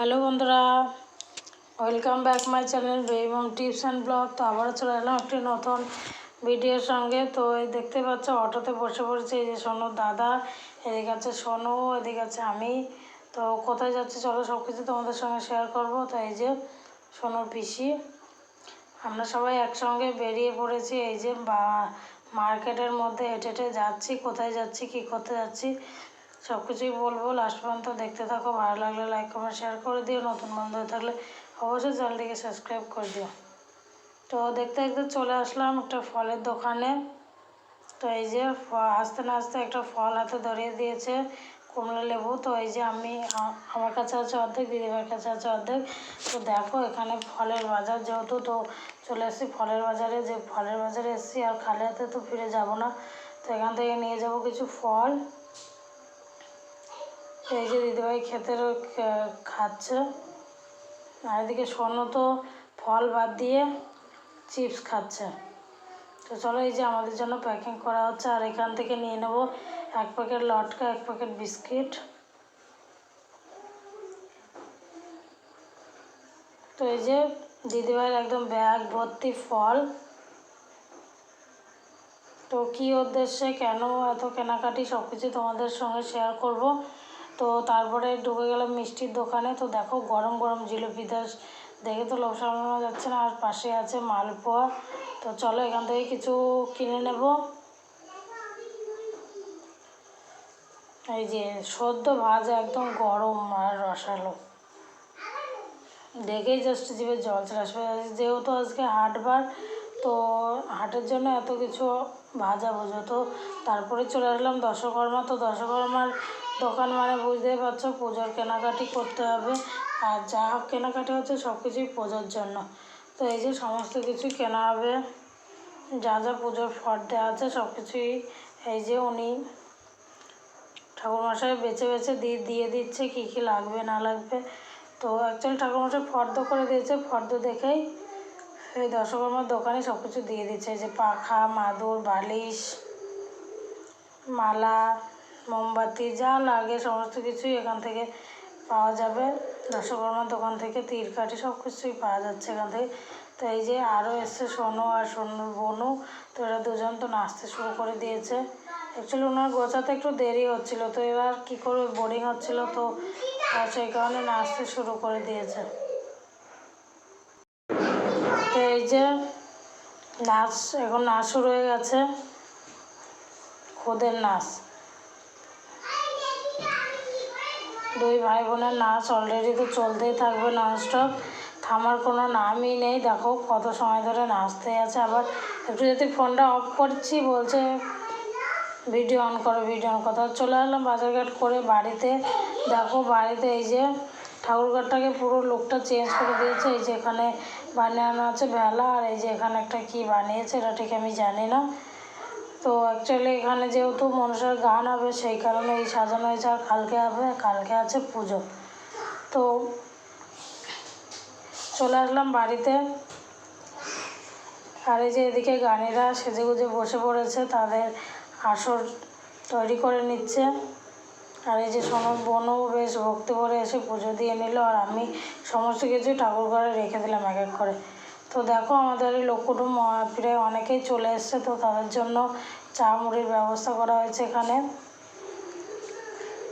Hello বন্ধুরা welcome back my channel বেবম tips and blog তো আবারও চলে এলাম একটি নতুন ভিডিওর সঙ্গে। তো এই দেখতে পাচ্ছ, অটোতে বসে পড়েছে এই যে সোনুর দাদা, এদিকে আছে সোনু, এদিকে আছে আমি। তো কোথায় যাচ্ছে চলো সব কিছু তোমাদের সঙ্গে শেয়ার করব। তো এই যে সোনুর পিসি, আমরা সবাই একসঙ্গে বেরিয়ে পড়েছি এই যে বা মার্কেটের মধ্যে হেঁটে হেঁটে যাচ্ছি, কোথায় যাচ্ছি, কী করতে যাচ্ছি। সব কিছুই বলব। লাস্ট পর্যন্ত দেখতে থাকো, ভালো লাগলে লাইক কমেন্ট শেয়ার করে দিও। নতুন বন্ধু হয়ে থাকলে অবশ্যই চ্যানেলটিকে সাবস্ক্রাইব করে দিও। তো দেখতে দেখতে চলে আসলাম একটা ফলের দোকানে। তো এই যে আস্তে না আস্তে একটা ফল হাতে ধরিয়ে দিয়েছে কমলা লেবু। তো এই যে আমি আমার কাছে আছে অর্ধেক, দিদিভাইয়ের কাছে আছে অর্ধেক। তো দেখো এখানে ফলের বাজার যেহেতু, তো চলে এসেছি ফলের বাজারে। যে ফলের বাজারে এসেছি আর খালি হাতে তো ফিরে যাব না। তো এখান থেকে নিয়ে যাব কিছু ফল। এই যে দিদিভাই ক্ষেতের খাচ্ছে। আর এদিকে সোনু তো ফল বাদ দিয়ে চিপস খাচ্ছে। তো চলো এই যে আমাদের জন্য প্যাকিং করা হচ্ছে, আর এখান থেকে নিয়ে নেব এক প্যাকেট লটকা, এক প্যাকেট বিস্কিট। তো এই যে দিদিভাইয়ের একদম ব্যাগ ভর্তি ফল। তো কী উদ্দেশ্যে, কেন এত কেনাকাটি সব কিছু তোমাদের সঙ্গে শেয়ার করব? তো তারপরে ঢুকে গেলাম মিষ্টির দোকানে। তো দেখো গরম গরম জিলিপি দাস দেখে তো লোভ সামলানো যাচ্ছে না, আর পাশে আছে মালপোয়া। তো চলো এখান থেকে কিছু কিনে নেব। এই যে সদ্য ভাজা একদম গরম আর রসালো। দেখেই জাস্ট জিভে জল চলে আসবে যেহেতু আজকে হাটবার, তো হাটের জন্য এত কিছু ভাজা বোঝো। তো তারপরে চলে আসলাম দশকর্মা। তো দশকর্মার দোকান মানে বুঝতেই পারছ পুজোর কেনাকাটি করতে হবে। আর যা হোক কেনাকাটি হচ্ছে সব কিছুই পুজোর জন্য। তো এই যে সমস্ত কিছু কেনা হবে, যা যা পুজোর ফর্দে আছে সব কিছুই এই যে উনি ঠাকুরমশাই বেছে বেছে দিয়ে দিয়ে দিচ্ছে কী কী লাগবে না লাগবে। তো অ্যাকচুয়ালি ঠাকুরমশাই ফর্দ করে দিয়েছে, ফর্দ দেখেই এই দশকর্মার দোকানে সব কিছু দিয়ে দিচ্ছে। যে পাখা, মাদুর, বালিশ, মালা মোমবাতি যা লাগে, সমস্ত কিছুই এখান থেকে পাওয়া যাবে। দশকর্মার দোকান থেকে, তীর কাঠি সব কিছুই পাওয়া যাচ্ছে এখান থেকে। তো এই যে আরও এসছে সোনু আর সোনুর বোনু, তো এরা দুজন তো নাচতে শুরু করে দিয়েছে। অ্যাকচুয়ালি ওনার গোছাতে একটু দেরি হচ্ছিল, তো এবার কী করবে বোরিং হচ্ছিল, তো সেই কারণে নাচতে শুরু করে দিয়েছে। তো এই যে নাচ, এখন নাচ শুরু হয়ে গেছে। খোদের নাচ। দুই ভাই বোনের নাচ অলরেডি তো চলতেই থাকবে ননস্টপ থামার কোনো নামই নেই। দেখো কত সময় ধরে নাচতে আছে। আবার একটু যদি ফোনটা অফ করছি, বলছে, ভিডিও অন করো, ভিডিও অন করো। চলে এলাম বাজারঘাট করে বাড়িতে। দেখো বাড়িতে এই যে ঠাকুরঘরটাকে পুরো লুকটা চেঞ্জ করে দিয়েছে। এই যে এখানে বানানো আছে ভেলা আর এই যে এখানে একটা কি বানিয়েছে, এটা ঠিক আমি জানি না। তো অ্যাকচুয়ালি এখানে যেহেতু মনসার গান হবে, সেই কারণে এই সাজানো হয়েছে আর কালকে হবে, কালকে আছে পুজো। তো চলে আসলাম বাড়িতে। আর এই যে এদিকে গানিরা সেজে গুজে বসে পড়েছে, তাদের আসর তৈরি করে নিচ্ছে। আর এই যে সোনম বোনও বেশ ভক্তি করে এসে পুজো দিয়ে নিল, আর আমি সমস্ত কিছু ঠাকুর ঘরে রেখে দিলাম এক এক করে। তো দেখো আমাদের এই লোক কুটুম প্রায় অনেকেই চলে এসছে, তো তাদের জন্য চা মুড়ির ব্যবস্থা করা হয়েছে এখানে।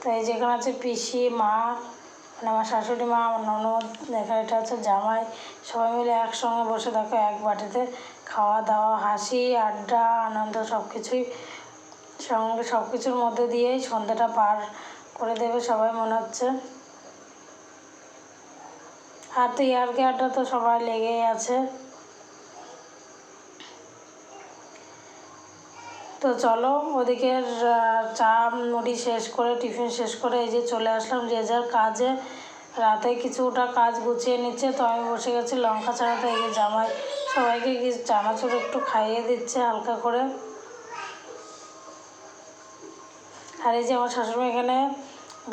তো এই যেখানে আছে পিসি, মা মানে আমার শাশুড়ি মা, আমার ননদ এখানে এটা হচ্ছে জামাই, সবাই মিলে একসঙ্গে বসে দেখো এক বাটিতে খাওয়া দাওয়া, হাসি, আড্ডা, আনন্দ সব কিছুই সঙ্গে সব কিছুর মধ্যে দিয়েই সন্ধ্যাটা পার করে দেবে সবাই মনে হচ্ছে। আর তো আড্ডা তো সবাই লেগেই আছে। তো চলো, ওদিকের চা মুড়ি শেষ করে, টিফিন শেষ করে এই যে চলে আসলাম যে যার কাজে। রাতে কিছুটা কাজ গুছিয়ে নিচ্ছে, তো আমি বসে গেছি লঙ্কা ছাড়াতে, এই যে জামাই সবাইকে চানাচুর একটু খাইয়ে দিচ্ছে হালকা করে। আর এই যে আমার শাশুড়ি এখানে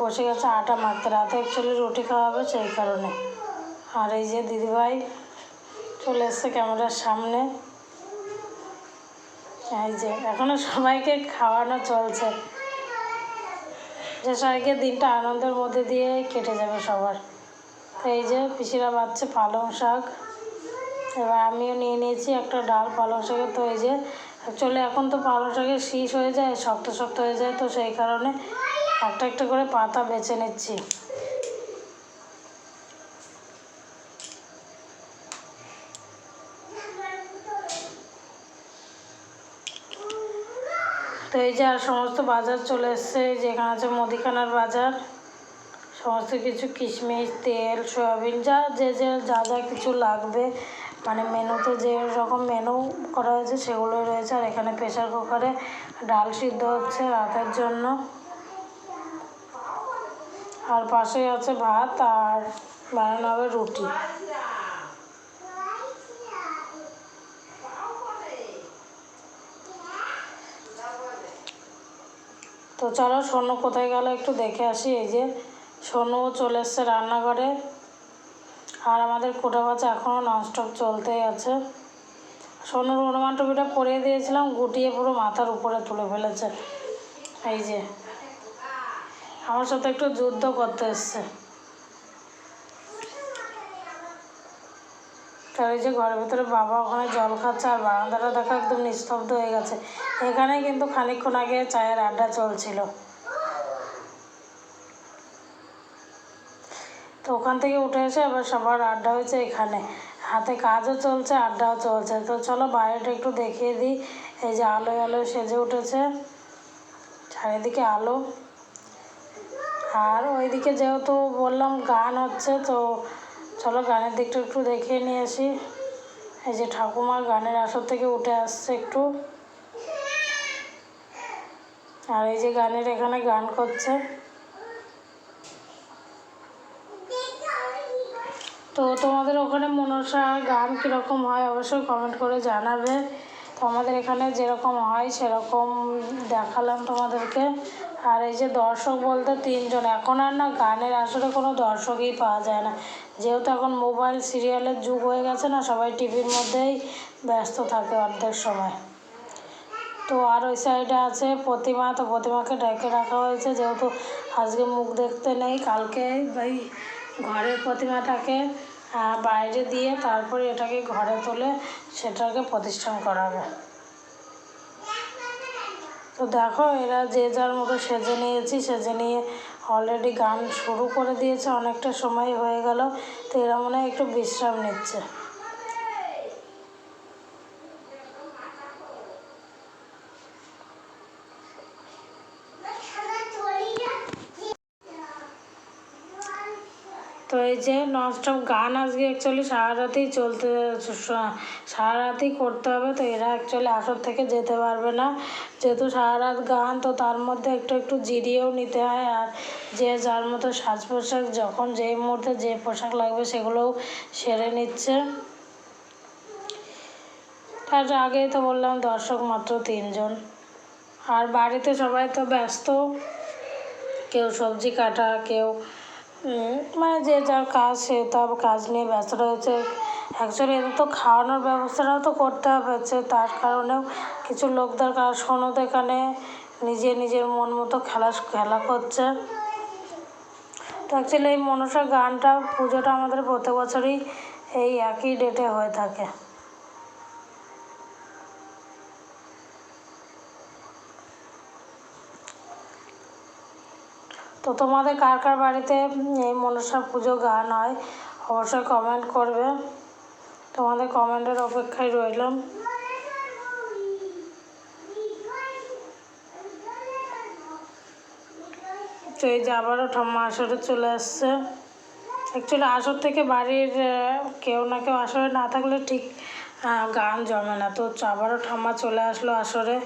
বসে গেছে আটা মারতে রাতে অ্যাকচুয়ালি রুটি খাওয়া হবে সেই কারণে। আর এই যে দিদিভাই চলে এসছে ক্যামেরার সামনে। এই যে এখনও সবাইকে খাওয়ানো চলছে। যে সবাইকে দিনটা আনন্দের মধ্যে দিয়ে কেটে যাবে সবার। এই যে, পিসিরা বাচ্ছে পালং শাক। এবার আমিও নিয়ে নিয়েছি একটা ডাল পালং শাকের। তো এই যে অ্যাকচুয়ালি এখন তো পালং শাকের শীষ হয়ে যায়, শক্ত শক্ত হয়ে যায়। তো সেই কারণে একটা একটা করে পাতা বেছে নিচ্ছি। তো এই যে আর সমস্ত বাজার চলে এসছে যেখানে আছে মুদিখানার বাজার। সমস্ত কিছু কিশমিশ, তেল, সয়াবিন, যা যে যে, যা যা কিছু লাগবে। মানে মেনুতে যে রকম মেনু করা হয়েছে সেগুলোই রয়েছে। আর এখানে প্রেশার কুকারে ডাল সিদ্ধ হচ্ছে রাতের জন্য। আর পাশেই আছে ভাত আর বানানো হবে রুটি। তো চলো স্বর্ণ কোথায় গেল একটু দেখে আসি, এই যে সোনু চলে এসছে রান্নাঘরে। আর আমাদের কোটা বাচ্চা এখনও ননস্টপ চলতেই আছে। সোনুর হনুমান টুপিটা পরিয়ে দিয়েছিলাম, গুটিয়ে পুরো মাথার উপরে তুলে ফেলেছে। এই যে, আমার সাথে একটু যুদ্ধ করতে এসছে। তার এই যে ঘরের ভিতরে বাবা ওখানে জল খাচ্ছে আর বারান্দাটা দেখো একদম নিস্তব্ধ হয়ে গেছে। এখানে কিন্তু খানিকক্ষণ আগে চায়ের আড্ডা চলছিল। তো ওখান থেকে উঠে এসে এবার সবার আড্ডা হয়েছে এখানে। হাতে কাজও চলছে, আড্ডাও চলছে। তো চলো বাইরেটা একটু দেখিয়ে দিই। এই যে আলোয় আলোয় সেজে উঠেছে। চারিদিকে আলো। আর ওইদিকে যেহেতু বললাম গান হচ্ছে, তো চলো গানের দিকটা একটু দেখিয়ে নিয়ে আসি। এই যে ঠাকুমা গানের আসর থেকে উঠে আসছে একটু। আর এই যে গানের এখানে গান করছে। তো তোমাদের ওখানে মনসা গান কীরকম হয় অবশ্যই কমেন্ট করে জানাবে। তো আমাদের এখানে যেরকম হয় সেরকম দেখালাম তোমাদেরকে। আর এই যে দর্শক বলতে তিনজন, এখন আর না গানের আসলে কোনো দর্শকই পাওয়া যায় না। যেহেতু এখন মোবাইল সিরিয়ালের যুগ হয়ে গেছে না, সবাই টিভির মধ্যেই ব্যস্ত থাকে অর্ধেক সময়। তো আর ওই সাইডে আছে প্রতিমা, তো প্রতিমাকে ডেকে রাখা হয়েছে, যেহেতু আজকে মুখ দেখতে নেই, কালকে ওই ঘরের প্রতিমাটাকে বাইরে দিয়ে তারপরে এটাকে ঘরে তুলে সেটাকে প্রতিষ্ঠান করাবে তো দেখো, এরা যে যার মতো সেজে নিয়েছি, সেজে নিয়ে অলরেডি গান শুরু করে দিয়েছে, অনেকটা সময় হয়ে গেল, তো এরা মনে হয় একটু বিশ্রাম নিচ্ছে। তো এই যে ননস্টপ গান আজকে অ্যাকচুয়ালি সারা রাতেই চলতে সারা রাতেই করতে হবে, তো এরা অ্যাকচুয়ালি আসর থেকে যেতে পারবে না। যেহেতু সারা রাত গান, তো তার মধ্যে একটু একটু জিরিয়েও নিতে হয়, আর যে যার মতো সাজ পোশাক, যখন যেই মুহূর্তে যে পোশাক লাগবে সেগুলোও সেরে নিচ্ছে। তার আগেই তো বললাম, দর্শক মাত্র তিনজন। আর বাড়িতে সবাই তো ব্যস্ত। কেউ সবজি কাটা, কেউ মানে যে যার কাজ সে তার কাজ নিয়ে ব্যস্ত রয়েছে। অ্যাকচুয়ালি এদের তো খাওয়ানোর ব্যবস্থাটাও তো করতে হবে হচ্ছে তার কারণেও কিছু লোক দরকার। সনদ এখানে, নিজে নিজের মন মতো খেলা খেলা করছে। তো অ্যাকচুয়ালি এই মনসা গানটা, পুজোটা আমাদের প্রত্যেক বছরই এই একই ডেটে হয়ে থাকে। তো তোমাদের কার কার বাড়িতে এই মনসা পুজো গান হয় অবশ্যই কমেন্ট করবে। তোমাদের কমেন্টের অপেক্ষায় রইলাম। তো এই যে আবারও ঠাম্মা আসরে চলে আসছে। অ্যাকচুয়ালি আসর থেকে বাড়ির কেউ না কেউ আসরে না থাকলে ঠিক গান জমে না। তো আবারও ঠাম্মা চলে আসলো আসরে।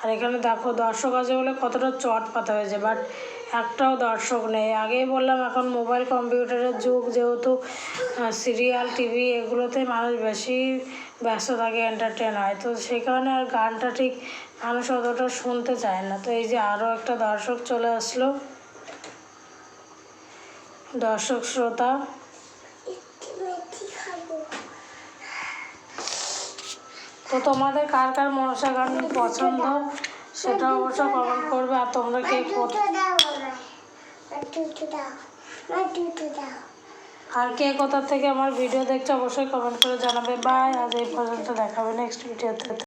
আর এখানে দেখো দর্শক আছে বলে কতটা চট পাতা হয়েছে বাট একটাও দর্শক নেই। আগেই বললাম, এখন মোবাইল, কম্পিউটারের যুগ, যেহেতু সিরিয়াল, টিভি এগুলোতে মানুষ বেশি ব্যস্ত থাকে এন্টারটেন হয়। তো সেই কারণে আর গানটা ঠিক মানুষ অতটা শুনতে চায় না। তো এই যে আরও একটা দর্শক চলে আসলো। দর্শক, শ্রোতা। তো তোমাদের কার কার মনসা গান পছন্দ, সেটা অবশ্য কমেন্ট করবে, আর তোমরা কে আর কে কোথা থেকে আমার ভিডিও দেখছে অবশ্যই কমেন্ট করে জানাবে। বাই আজ এই পর্যন্ত দেখাবে নেক্সট ভিডিওতে